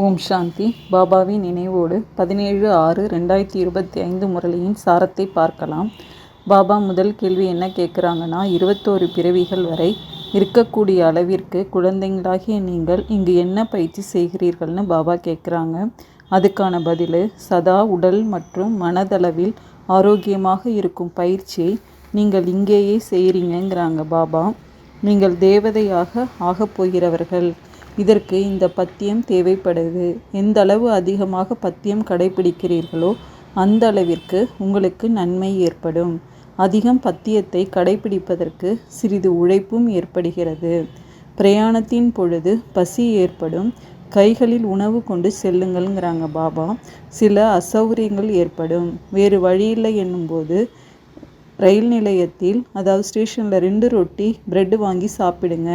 ஓம் சாந்தி. பாபாவின் நினைவோடு பதினேழு ஆறு ரெண்டாயிரத்தி இருபத்தி ஐந்து முரளியின் சாரத்தை பார்க்கலாம். பாபா முதல் கேள்வி என்ன கேட்குறாங்கன்னா இருபத்தோரு பிறவிகள் வரை இருக்கக்கூடிய அளவிற்கு குழந்தைங்களாகிய நீங்கள் இங்கு என்ன பயிற்சி செய்கிறீர்கள்னு பாபா கேட்குறாங்க. அதுக்கான பதில் சதா உடல் மற்றும் மனதளவில் ஆரோக்கியமாக இருக்கும் பயிற்சியை நீங்கள் இங்கேயே செய்கிறீங்கங்கிறாங்க பாபா. நீங்கள் தேவதையாக ஆகப் போகிறவர்கள். இதற்கு இந்த பத்தியம் தேவைப்படுது. எந்த அளவு அதிகமாக பத்தியம் கடைபிடிக்கிறீர்களோ அந்த அளவிற்கு உங்களுக்கு நன்மை ஏற்படும். அதிகம் பத்தியத்தை கடைபிடிப்பதற்கு சிறிது உழைப்பும் ஏற்படுகிறது. பிரயாணத்தின் பொழுது பசி ஏற்படும். கைகளில் உணவு கொண்டு செல்லுங்கள்ங்கிறாங்க பாபா. சில அசௌகரியங்கள் ஏற்படும். வேறு வழியில்லை என்னும்போது ரயில் நிலையத்தில் அதாவது ஸ்டேஷனில் ரெண்டு ரொட்டி பிரெட் வாங்கி சாப்பிடுங்க.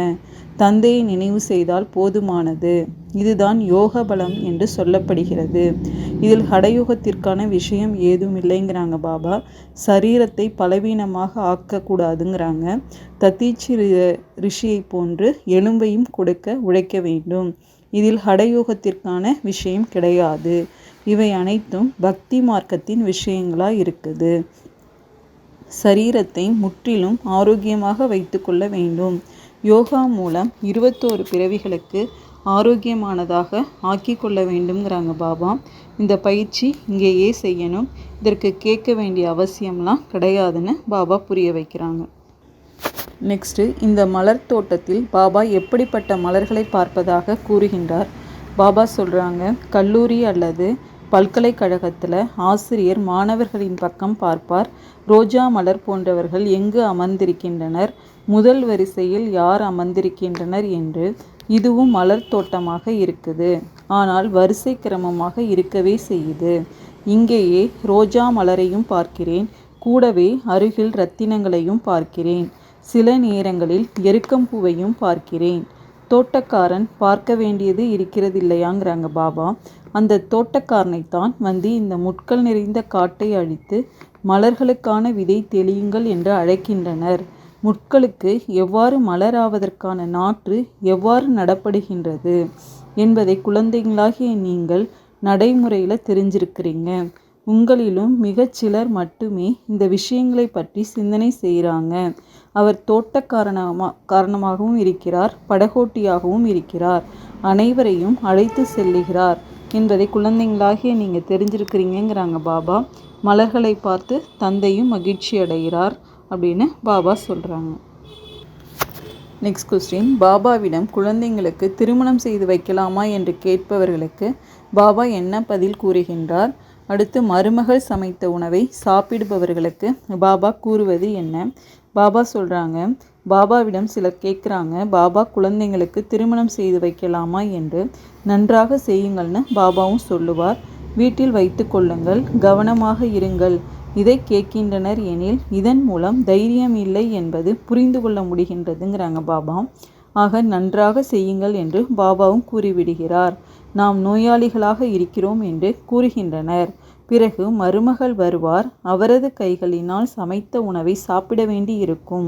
தந்தையை நினைவு செய்தால் போதுமானது. இதுதான் யோக பலம் என்று சொல்லப்படுகிறது. இதில் ஹடயோகத்திற்கான விஷயம் ஏதும் இல்லைங்கிறாங்க பாபா. சரீரத்தை பலவீனமாக ஆக்கக்கூடாதுங்கிறாங்க. தத்தீச்சி ரிஷியை போன்று எலும்பையும் கொடுக்க உழைக்க வேண்டும். இதில் ஹடயோகத்திற்கான விஷயம் கிடையாது. இவை அனைத்தும் பக்தி மார்க்கத்தின் விஷயங்களாக இருக்குது. சரீரத்தை முற்றிலும் ஆரோக்கியமாக வைத்துக்கொள்ள வேண்டும். யோகா மூலம் இருபத்தோரு பிறவிகளுக்கு ஆரோக்கியமானதாக ஆக்கி கொள்ள வேண்டும்ங்கிறாங்க பாபா. இந்த பயிற்சி இங்கேயே செய்யணும். இதற்கு கேட்க வேண்டிய அவசியம்லாம் கிடையாதுன்னு பாபா புரிய வைக்கிறாங்க. நெக்ஸ்ட்டு இந்த மலர் தோட்டத்தில் பாபா எப்படிப்பட்ட மலர்களை பார்ப்பதாக கூறுகின்றார். பாபா சொல்கிறாங்க கல்லூரி அல்லது பல்கலைக்கழகத்தில் ஆசிரியர் மாணவர்களின் பக்கம் பார்ப்பார். ரோஜா மலர் போன்றவர்கள் எங்கு அமர்ந்திருக்கின்றனர்? முதல் வரிசையில் யார் அமர்ந்திருக்கின்றனர் என்று இதுவும் மலர் தோட்டமாக இருக்குது. ஆனால் வரிசை கிரமமாக இருக்கவே செய்யுது. இங்கேயே ரோஜா மலரையும் பார்க்கிறேன். கூடவே அருகில் ரத்தினங்களையும் பார்க்கிறேன். சில நேரங்களில் எருக்கம்பூவையும் பார்க்கிறேன். தோட்டக்காரன் பார்க்க வேண்டியது இருக்கிறதில்லையாங்கிறாங்க பாபா. அந்த தோட்டக்காரனைத்தான் வந்து இந்த முட்கள் நிறைந்த காட்டை அழித்து மலர்களுக்கான விதை தெளியுங்கள் என்று அழைக்கின்றனர். முட்களுக்கு எவ்வாறு மலராவதற்கான நாற்று எவ்வாறு நடப்படுகின்றது என்பதை குழந்தைங்களாகிய நீங்கள் நடைமுறையில் தெரிஞ்சிருக்கிறீங்க. உங்களிலும் மிகச்சிலர் மட்டுமே இந்த விஷயங்களை பற்றி சிந்தனை செய்கிறாங்க அவர் தோட்டக்காரணமா காரணமாகவும் இருக்கிறார் படகோட்டியாகவும் இருக்கிறார். அனைவரையும் அழைத்து செல்லுகிறார். என்பதை குழந்தைங்களாகிய நீங்கள் தெரிஞ்சிருக்கிறீங்கிறாங்க பாபா. மலர்களை பார்த்து தந்தையும் மகிழ்ச்சி அடைகிறார் அப்படின்னு பாபா சொல்கிறாங்க நெக்ஸ்ட் கொஸ்டின் பாபாவிடம் குழந்தைங்களுக்கு திருமணம் செய்து வைக்கலாமா என்று கேட்பவர்களுக்கு பாபா என்ன பதில் கூறுகின்றார்? அடுத்து மருமகள் சமைத்த உணவை சாப்பிடுபவர்களுக்கு பாபா கூறுவது என்ன? பாபா சொல்கிறாங்க பாபாவிடம் சிலர் கேட்குறாங்க பாபா குழந்தைங்களுக்கு திருமணம் செய்து வைக்கலாமா என்று? நன்றாக செய்யுங்கள்னு பாபாவும் சொல்லுவார். வீட்டில் வைத்து கொள்ளுங்கள் கவனமாக இருங்கள். இதை கேட்கின்றனர் எனில் இதன் மூலம் தைரியம் இல்லை என்பது புரிந்து கொள்ள முடிகின்றதுங்கிறாங்க பாபா. ஆக நன்றாக செய்யுங்கள் என்று பாபாவும் கூறிவிடுகிறார். நாம் நோயாளிகளாக இருக்கிறோம் என்று கூறுகின்றனர். பிறகு மருமகள் வருவார். அவரது கைகளினால் சமைத்த உணவை சாப்பிட வேண்டி இருக்கும்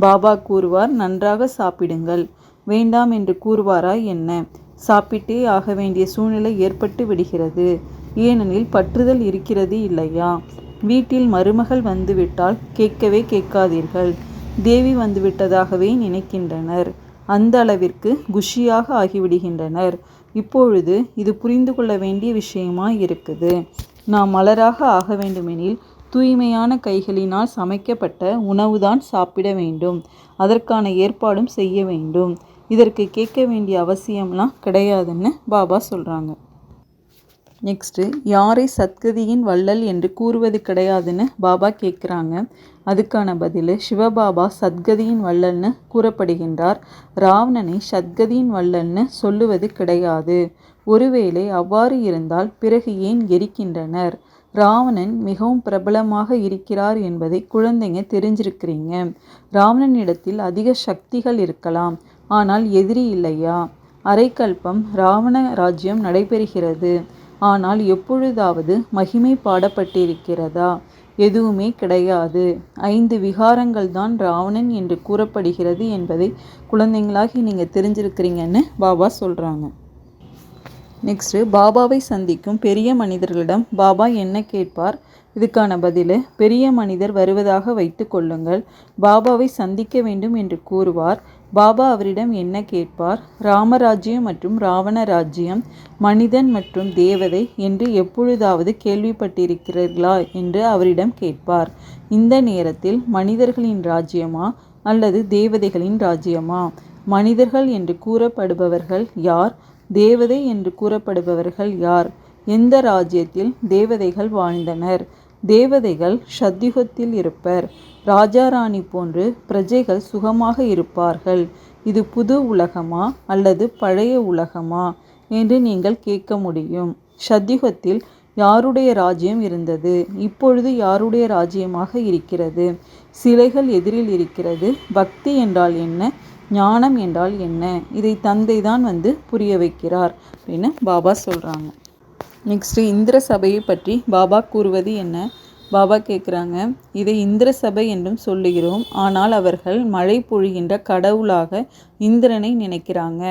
பாபா கூறுவார் நன்றாக சாப்பிடுங்கள். வேண்டாம் என்று கூறுவாரா என்ன? சாப்பிட்டே ஆக வேண்டிய சூழ்நிலை ஏற்பட்டு விடுகிறது. ஏனெனில் பற்றுதல் இருக்கிறது இல்லையா? வீட்டில் மருமகள் வந்துவிட்டால் கேட்கவே கேட்காதீர்கள். தேவி வந்துவிட்டதாகவே நினைக்கின்றனர். அந்த அளவிற்கு குஷியாக ஆகிவிடுகின்றனர். இப்பொழுது இது புரிந்து கொள்ள வேண்டிய விஷயமா இருக்குது. நாம் மலராக ஆக வேண்டுமெனில் தூய்மையான கைகளினால் சமைக்கப்பட்ட உணவுதான் சாப்பிட வேண்டும். அதற்கான ஏற்பாடும் செய்ய வேண்டும். இதற்கு கேட்க வேண்டிய அவசியம்லாம் கிடையாதுன்னு பாபா சொல்கிறாங்க நெக்ஸ்ட்டு யாரை சத்கதியின் வள்ளல் என்று கூறுவது கிடையாதுன்னு பாபா கேட்குறாங்க. அதுக்கான பதில் சிவபாபா சத்கதியின் வள்ளல்னு கூறப்படுகின்றார். ராவணனை சத்கதியின் வள்ளல்னு சொல்லுவது கிடையாது. ஒருவேளை அவ்வாறு இருந்தால் பிறகு ஏன் எரிக்கின்றனர்? ராவணன் மிகவும் பிரபலமாக இருக்கிறார் என்பதை குழந்தைங்க தெரிஞ்சிருக்கிறீங்க. ராவணனிடத்தில் அதிக சக்திகள் இருக்கலாம். ஆனால் எதிரி இல்லையா? அரைக்கல்பம் ராவண ராஜ்யம் நடைபெறுகிறது. ஆனால் எப்பொழுதாவது மகிமை பாடப்பட்டிருக்கிறதா? எதுவுமே கிடையாது. ஐந்து விகாரங்கள் தான் ராவணன் என்று கூறப்படுகிறது என்பதை குழந்தைங்களாகி நீங்கள் தெரிஞ்சிருக்கிறீங்கன்னு பாபா சொல்கிறாங்க நெக்ஸ்ட்டு பாபாவை சந்திக்கும் பெரிய மனிதர்களிடம் பாபா என்ன கேட்பார்? இதுக்கான பதில் பெரிய மனிதர் வருவதாக வைத்து கொள்ளுங்கள். பாபாவை சந்திக்க வேண்டும் என்று கூறுவார். பாபா அவரிடம் என்ன கேட்பார்? ராமராஜ்யம் மற்றும் ராவண ராஜ்யம் மனிதன் மற்றும் தேவதை என்று எப்பொழுதாவது கேள்விப்பட்டிருக்கிறீர்களா? என்று அவரிடம் கேட்பார். இந்த நேரத்தில் மனிதர்களின் ராஜ்யமா அல்லது தேவதைகளின் ராஜ்யமா? மனிதர்கள் என்று கூறப்படுபவர்கள் யார்? தேவதை என்று கூறப்படுபவர்கள் யார்? எந்த ராஜ்யத்தில் தேவதைகள் வாழ்ந்தனர்? தேவதைகள் சத்தியுகத்தில் இருப்பர். ராஜாராணி போன்று பிரஜைகள் சுகமாக இருப்பார்கள். இது புது உலகமா அல்லது பழைய உலகமா என்று நீங்கள் கேட்க முடியும். சத்தியுகத்தில் யாருடைய ராஜ்யம் இருந்தது? இப்பொழுது யாருடைய ராஜ்யமாக இருக்கிறது? சிலைகள் எதிரில் இருக்கிறது? பக்தி என்றால் என்ன? ஞானம் என்றால் என்ன? இதை தந்தை தான் வந்து புரிய வைக்கிறார் அப்படின்னு பாபா சொல்கிறாங்க நெக்ஸ்ட்டு இந்திர சபையை பற்றி பாபா கூறுவது என்ன? பாபா கேட்குறாங்க இதை இந்திர சபை என்றும் சொல்லுகிறோம். ஆனால் அவர்கள் மழை பொழிகின்ற கடவுளாக இந்திரனை நினைக்கிறாங்க.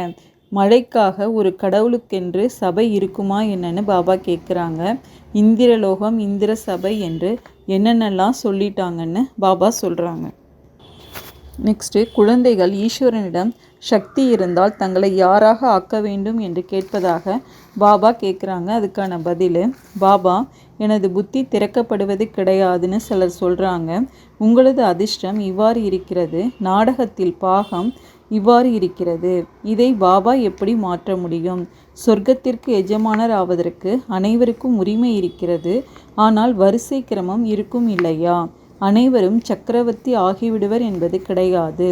மழைக்காக ஒரு கடவுளுக்கென்று சபை இருக்குமா என்னன்னு பாபா கேட்குறாங்க இந்திரலோகம் இந்திர சபை என்று என்னென்னலாம் சொல்லிட்டாங்கன்னு பாபா சொல்கிறாங்க நெக்ஸ்ட்டு குழந்தைகள் ஈஸ்வரனிடம் சக்தி இருந்தால் தங்களை யாராக ஆக்க வேண்டும் என்று கேட்பதாக பாபா கேட்குறாங்க. அதுக்கான பதில் பாபா எனது புத்தி திறக்கப்படுவது கிடையாதுன்னு சிலர் சொல்கிறாங்க உங்களது அதிர்ஷ்டம் இவ்வாறு இருக்கிறது. நாடகத்தில் பாகம் இவ்வாறு இருக்கிறது. இதை பாபா எப்படி மாற்ற முடியும்? சொர்க்கத்திற்கு எஜமானர் ஆவதற்கு அனைவருக்கும் உரிமை இருக்கிறது. ஆனால் வரிசை கிரமம் இருக்கும் இல்லையா? அனைவரும் சக்கரவர்த்தி ஆகிவிடுவர் என்பது கிடையாது.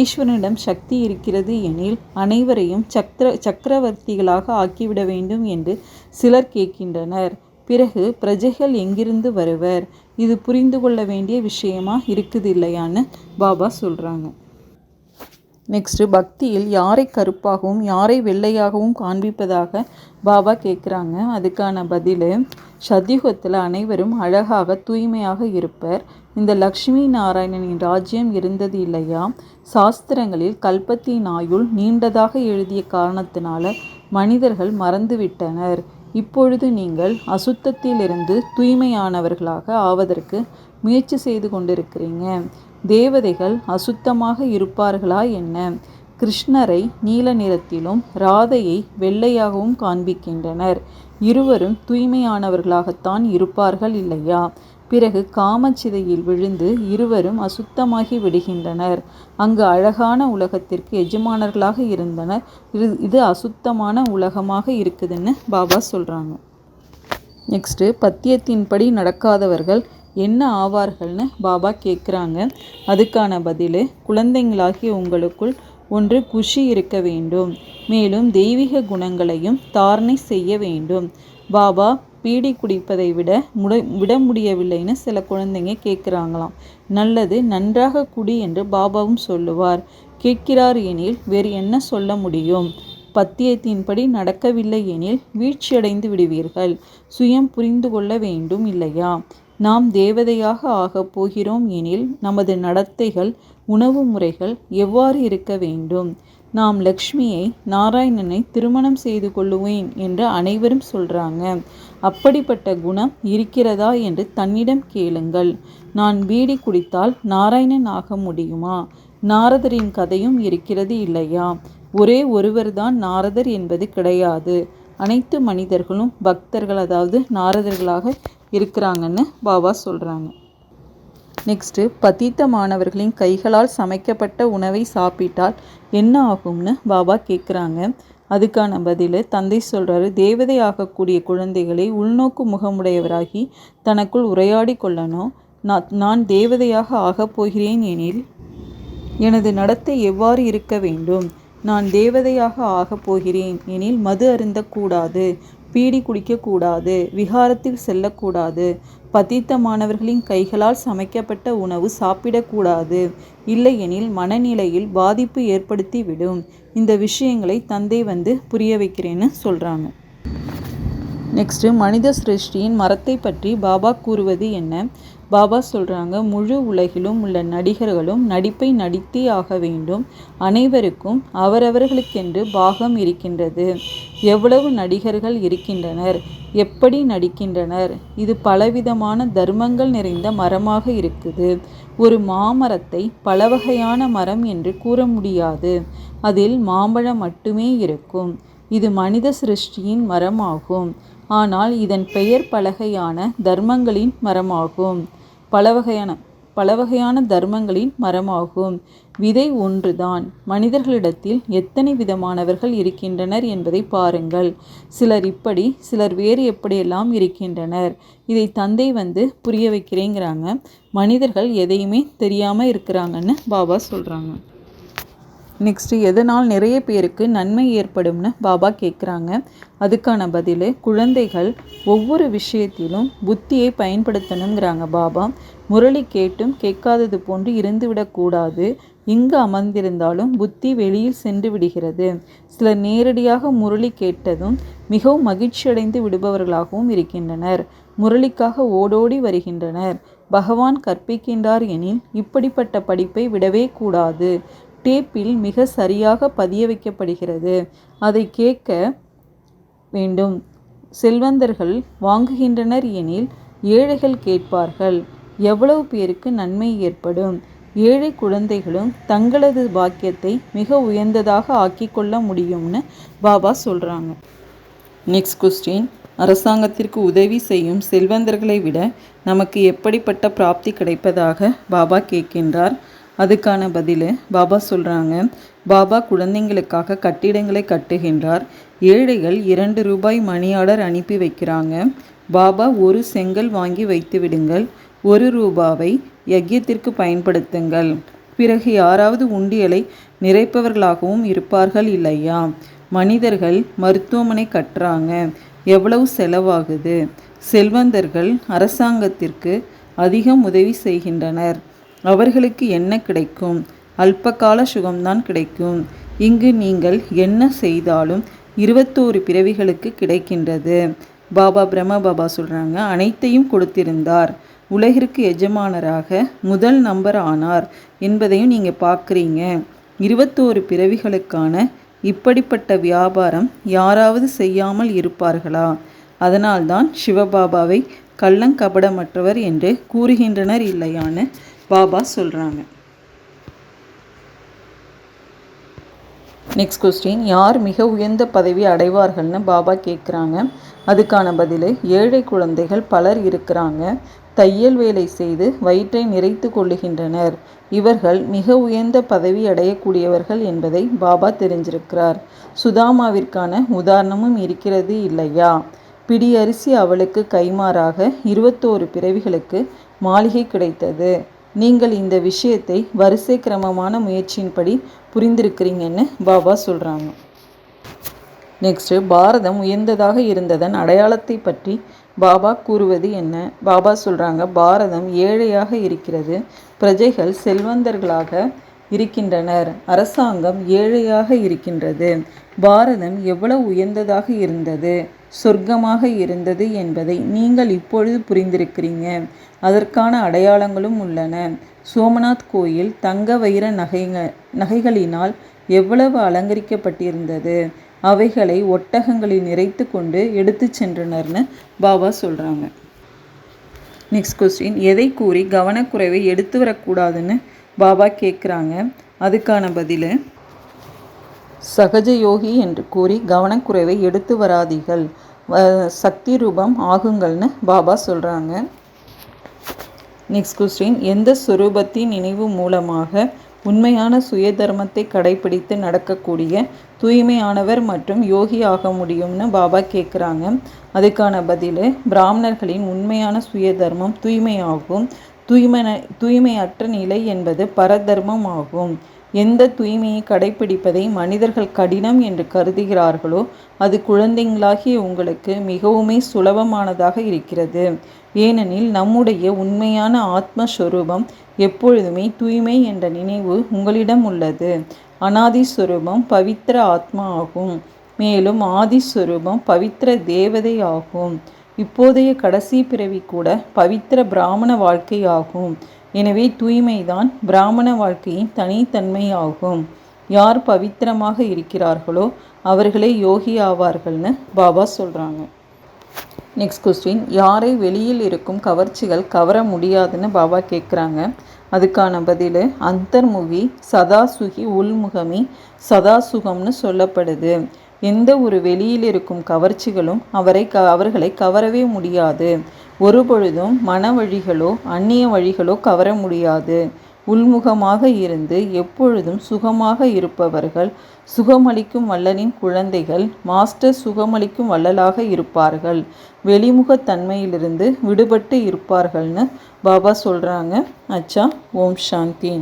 ஈஸ்வரனிடம் சக்தி இருக்கிறது எனில் அனைவரையும் சக்கர சக்கரவர்த்திகளாக ஆக்கிவிட வேண்டும் என்று சிலர் கேட்கின்றனர். பிறகு பிரஜைகள் எங்கிருந்து வருவர்? இது புரிந்து கொள்ள வேண்டிய விஷயமா இருக்குது இல்லையான்னு பாபா சொல்கிறாங்க நெக்ஸ்ட்டு பக்தியில் யாரை கருப்பாகவும் யாரை வெள்ளையாகவும் காண்பிப்பதாக பாபா கேட்குறாங்க. அதுக்கான பதில் சத்தியுகத்தில் அனைவரும் அழகாக தூய்மையாக இருப்பர். இந்த லக்ஷ்மி நாராயணனின் ராஜ்யம் இருந்தது இல்லையா? சாஸ்திரங்களில் கல்பத்தின் ஆயுள் நீண்டதாக எழுதிய காரணத்தினால மனிதர்கள் மறந்துவிட்டனர். இப்பொழுது நீங்கள் அசுத்தத்திலிருந்து தூய்மையானவர்களாக ஆவதற்கு முயற்சி செய்து கொண்டிருக்கிறீங்க. தேவதைகள் அசுத்தமாக இருப்பார்களா என்ன? கிருஷ்ணரை நீல நிறத்திலும் ராதையை வெள்ளையாகவும் காண்பிக்கின்றனர். இருவரும் தூய்மையானவர்களாகத்தான் இருப்பார்கள் இல்லையா? பிறகு காமச்சிதையில் விழுந்து இருவரும் அசுத்தமாகி விடுகின்றனர். அங்கு அழகான உலகத்திற்கு எஜமானர்களாக இருந்தனர். இது இது அசுத்தமான உலகமாக இருக்குதுன்னு பாபா சொல்கிறாங்க நெக்ஸ்ட்டு பத்தியத்தின்படி நடக்காதவர்கள் என்ன ஆவார்கள்னு பாபா கேட்குறாங்க அதுக்கான பதில் குழந்தைங்களாகிய உங்களுக்குள் ஒன்று குஷி இருக்க வேண்டும். மேலும் தெய்வீக குணங்களையும் தாரணை செய்ய வேண்டும். பாபா பீடி குடிப்பதை விட முட விட முடியவில்லைன்னு சில குழந்தைங்க கேட்குறாங்களாம் நல்லது நன்றாக குடி என்று பாபாவும் சொல்லுவார். கேட்கிறார் எனில் வேறு என்ன சொல்ல முடியும்? பத்தியத்தின்படி நடக்கவில்லை எனில் வீழ்ச்சியடைந்து விடுவீர்கள். சுயம் புரிந்து கொள்ள வேண்டும் இல்லையா? நாம் தேவதையாக ஆகப் போகிறோம் எனில் நமது நடத்தைகள் உணவு முறைகள் எவ்வாறு இருக்க வேண்டும்? நாம் லக்ஷ்மியை நாராயணனை திருமணம் செய்து கொள்ளுவேன் என்று அனைவரும் சொல்கிறாங்க அப்படிப்பட்ட குணம் இருக்கிறதா என்று தன்னிடம் கேளுங்கள். நான் பீடி குடித்தால் நாராயணன் ஆக முடியுமா? நாரதரின் கதையும் இருக்கிறது இல்லையா? ஒரே ஒருவர்தான் நாரதர் என்பது கிடையாது. அனைத்து மனிதர்களும் பக்தர்கள் அதாவது நாரதர்களாக இருக்கிறாங்கன்னு பாபா சொல்கிறாங்க நெக்ஸ்ட்டு பதித்த மாணவர்களின் கைகளால் சமைக்கப்பட்ட உணவை சாப்பிட்டால் என்ன ஆகும்னு பாபா கேட்குறாங்க அதுக்கான பதில் தந்தை சொல்கிறாரு தேவதை ஆகக்கூடிய குழந்தைகளை உள்நோக்கு முகமுடையவராகி தனக்குள் உரையாடி கொள்ளணும் நான் நான் தேவதையாக ஆகப் போகிறேன் எனில் எனது நடத்தை எவ்வாறு இருக்க வேண்டும்? நான் தேவதையாக ஆகப் போகிறேன். எனில் மது அருந்தக்கூடாது பீடி குடிக்கக்கூடாது விகாரத்தில் செல்லக்கூடாது பதித்த மாணவர்களின் கைகளால் சமைக்கப்பட்ட உணவு சாப்பிடக்கூடாது. இல்லையெனில் மனநிலையில் பாதிப்பு ஏற்படுத்தி விடும் இந்த விஷயங்களை தந்தை வந்து புரிய வைக்கிறேன்னு சொல்கிறாங்க நெக்ஸ்ட்டு மனித சிருஷ்டியின் மரத்தை பற்றி பாபா கூறுவது என்ன? பாபா சொல்கிறாங்க முழு உலகிலும் உள்ள நடிகர்களும் நடிப்பை நடித்தே ஆக வேண்டும். அனைவருக்கும் அவரவர்களுக்கென்று பாகம் இருக்கின்றது. எவ்வளவு நடிகர்கள் இருக்கின்றனர்? எப்படி நடிக்கின்றனர்? இது பலவிதமான தர்மங்கள் நிறைந்த மரமாக இருக்குது. ஒரு மாமரத்தை பல வகையான மரம் என்று கூற முடியாது. அதில் மாம்பழம் மட்டுமே இருக்கும். இது மனித சிருஷ்டியின் மரமாகும். ஆனால் இதன் பெயர் பலகையான தர்மங்களின் மரமாகும். பல வகையான பல வகையான தர்மங்களின் மரமாகும். விதை ஒன்றுதான். மனிதர்களிடத்தில் எத்தனை விதமானவர்கள் இருக்கின்றனர் என்பதை பாருங்கள். சிலர் இப்படி சிலர் வேறு எப்படியெல்லாம் இருக்கின்றனர்? இதை தந்தை வந்து புரிய வைக்கிறேங்கிறாங்க. மனிதர்கள் எதையுமே தெரியாமல் இருக்கிறாங்கன்னு பாபா சொல்கிறாங்க நெக்ஸ்ட்டு எதனால் நிறைய பேருக்கு நன்மை ஏற்படும்னு பாபா கேட்குறாங்க அதுக்கான பதில் குழந்தைகள் ஒவ்வொரு விஷயத்திலும் புத்தியை பயன்படுத்தணுங்கிறாங்க பாபா. முரளி கேட்டும் கேட்காதது போன்று இருந்துவிடக்கூடாது இங்கு அமர்ந்திருந்தாலும் புத்தி வெளியில் சென்று விடுகிறது. சிலர் நேரடியாக முரளி கேட்டதும் மிகவும் மகிழ்ச்சியடைந்து விடுபவர்களாகவும் இருக்கின்றனர். முரளிக்காக ஓடோடி வருகின்றனர். பகவான் கற்பிக்கின்றார் எனில் இப்படிப்பட்ட படிப்பை விடவே கூடாது. டேப்பில் மிக சரியாக பதிய வைக்கப்படுகிறது. அதை கேட்க வேண்டும். செல்வந்தர்கள் வாங்குகின்றனர் எனில் ஏழைகள் கேட்பார்கள். எவ்வளவு பேருக்கு நன்மை ஏற்படும்? ஏழை குழந்தைகளும் தங்களது பாக்கியத்தை மிக உயர்ந்ததாக ஆக்கிக்கொள்ள முடியும்னு பாபா சொல்கிறாங்க நெக்ஸ்ட் கொஸ்டின் அரசாங்கத்திற்கு உதவி செய்யும் செல்வந்தர்களை விட நமக்கு எப்படிப்பட்ட பிராப்தி கிடைப்பதாக பாபா கேட்கின்றார். அதுக்கான பதில் பாபா சொல்கிறாங்க பாபா குழந்தைங்களுக்காக கட்டிடங்களை கட்டுகின்றார். ஏழைகள் இரண்டு ரூபாய் மணி ஆர்டர் அனுப்பி வைக்கிறாங்க. பாபா ஒரு செங்கல் வாங்கி வைத்து விடுங்கள். ஒரு ரூபாவை யஜ்யத்திற்கு பயன்படுத்துங்கள். பிறகு யாராவது உண்டியலை நிறைப்பவர்களாகவும் இருப்பார்கள் இல்லையா? மனிதர்கள் மருத்துவமனை கட்டுறாங்க. எவ்வளவு செலவாகுது? செல்வந்தர்கள் அரசாங்கத்திற்கு அதிகம் உதவி செய்கின்றனர். அவர்களுக்கு என்ன கிடைக்கும்? அல்பகால சுகம்தான் கிடைக்கும். இங்கு நீங்கள் என்ன செய்தாலும் இருபத்தோரு பிறவிகளுக்கு கிடைக்கின்றது. பாபா பிரம்ம பாபா சொல்கிறாங்க அனைத்தையும் கொடுத்திருந்தார். உலகிற்கு எஜமானராக முதல் நம்பர் ஆனார் என்பதையும் நீங்கள் பார்க்குறீங்க. இருபத்தோரு பிறவிகளுக்கான இப்படிப்பட்ட வியாபாரம் யாராவது செய்யாமல் இருப்பார்களா? அதனால்தான் சிவபாபாவை கள்ளங்கபடமற்றவர் என்று கூறுகின்றனர் இல்லையான்னு பாபா சொல்கிறாங்க நெக்ஸ்ட் கொஸ்டின் யார் மிக உயர்ந்த பதவி அடைவார்கள்னு பாபா கேட்குறாங்க அதுக்கான பதில் ஏழை குழந்தைகள் பலர் இருக்கிறாங்க. தையல் வேலை செய்து வயிற்றை நிறைத்து கொள்ளுகின்றனர். இவர்கள் மிக உயர்ந்த பதவி அடையக்கூடியவர்கள் என்பதை பாபா தெரிஞ்சிருக்கிறார். சுதாமாவிற்கான உதாரணமும் இருக்கிறது இல்லையா? பிடி அரிசி அவளுக்கு கைமாறாக இருபத்தோரு பிறவிகளுக்கு மாளிகை கிடைத்தது. நீங்கள் இந்த விஷயத்தை வரிசை கிரமமான முயற்சியின்படி புரிந்திருக்கிறீங்கன்னு பாபா சொல்கிறாங்க நெக்ஸ்ட்டு பாரதம் உயர்ந்ததாக இருந்ததன் அடையாளத்தை பற்றி பாபா கூறுவது என்ன? பாபா சொல்கிறாங்க பாரதம் ஏழையாக இருக்கிறது பிரஜைகள் செல்வந்தர்களாக இருக்கின்றனர் அரசாங்கம் ஏழையாக இருக்கின்றது பாரதம் எவ்வளவு உயர்ந்ததாக இருந்தது சொர்க்கமாக இருந்தது என்பதை நீங்கள் இப்பொழுது புரிந்திருக்கிறீங்க. அதற்கான அடையாளங்களும் உள்ளன. சோமநாத் கோயில் தங்க வைர நகைங்க நகைகளினால் எவ்வளவு அலங்கரிக்கப்பட்டிருந்தது? அவைகளை ஒட்டகங்களில் நிறைத்து கொண்டு எடுத்து சென்றனர்னு பாபா சொல்கிறாங்க நெக்ஸ்ட் கொஸ்டின் எதை கூறி கவனக்குறைவை எடுத்து வரக்கூடாதுன்னு பாபா கேட்குறாங்க அதுக்கான பதில் சகஜ யோகி என்று கூறி கவனக்குறைவை எடுத்து வராதீர்கள். சக்தி ரூபம் ஆகுங்கள்னு பாபா சொல்கிறாங்க நெக்ஸ்ட் கொஸ்டின் எந்த சுரூபத்தின் நினைவு மூலமாக உண்மையான சுய தர்மத்தை கடைபிடித்து நடக்கக்கூடிய தூய்மையானவர் மற்றும் யோகி ஆக முடியும்னு பாபா கேட்குறாங்க அதுக்கான பதில் பிராமணர்களின் உண்மையான சுய தர்மம் தூய்மையாகும். தூய்மை தூய்மையற்ற நிலை என்பது பரதர்மம் ஆகும். எந்த தூய்மையை கடைபிடிப்பதை மனிதர்கள் கடினம் என்று கருதுகிறார்களோ அது குழந்தைங்களாகிய உங்களுக்கு மிகவுமே சுலபமானதாக இருக்கிறது. ஏனெனில் நம்முடைய உண்மையான ஆத்மஸ்வரூபம் எப்பொழுதுமே தூய்மை என்ற நினைவு உங்களிடம் உள்ளது. அனாதிஸ்வரூபம் பவித்திர ஆத்மா ஆகும். மேலும் ஆதிஸ்வரூபம் பவித்திர தேவதை ஆகும். இப்போதைய கடைசி பிறவி கூட பவித்திர பிராமண வாழ்க்கையாகும் எனவே தூய்மைதான் பிராமண வாழ்க்கையின் தனித்தன்மையாகும். யார் பவித்திரமாக இருக்கிறார்களோ அவர்களே யோகி ஆவார்கள்னு பாபா சொல்கிறாங்க நெக்ஸ்ட் கொஸ்டின் யாரை வெளியில் இருக்கும் கவர்ச்சிகள் கவர முடியாதுன்னு பாபா கேட்குறாங்க அதுக்கான பதில் அந்தர்முகி சதாசுகி உள்முகமி சதாசுகம்னு சொல்லப்படுது. எந்த ஒரு வெளியில் இருக்கும் கவர்ச்சிகளும் அவரை க அவர்களை கவரவே முடியாது. ஒருபொழுதும் மன வழிகளோ அந்நிய வழிகளோ கவர முடியாது. உள்முகமாக இருந்து எப்பொழுதும் சுகமாக இருப்பவர்கள் சுகமளிக்கும் வள்ளலின் குழந்தைகள் மாஸ்டர் சுகமளிக்கும் வள்ளலாக இருப்பார்கள். வெளிமுகத்தன்மையிலிருந்து விடுபட்டு இருப்பார்கள்னு பாபா சொல்கிறாங்க அச்சா ஓம் சாந்தி.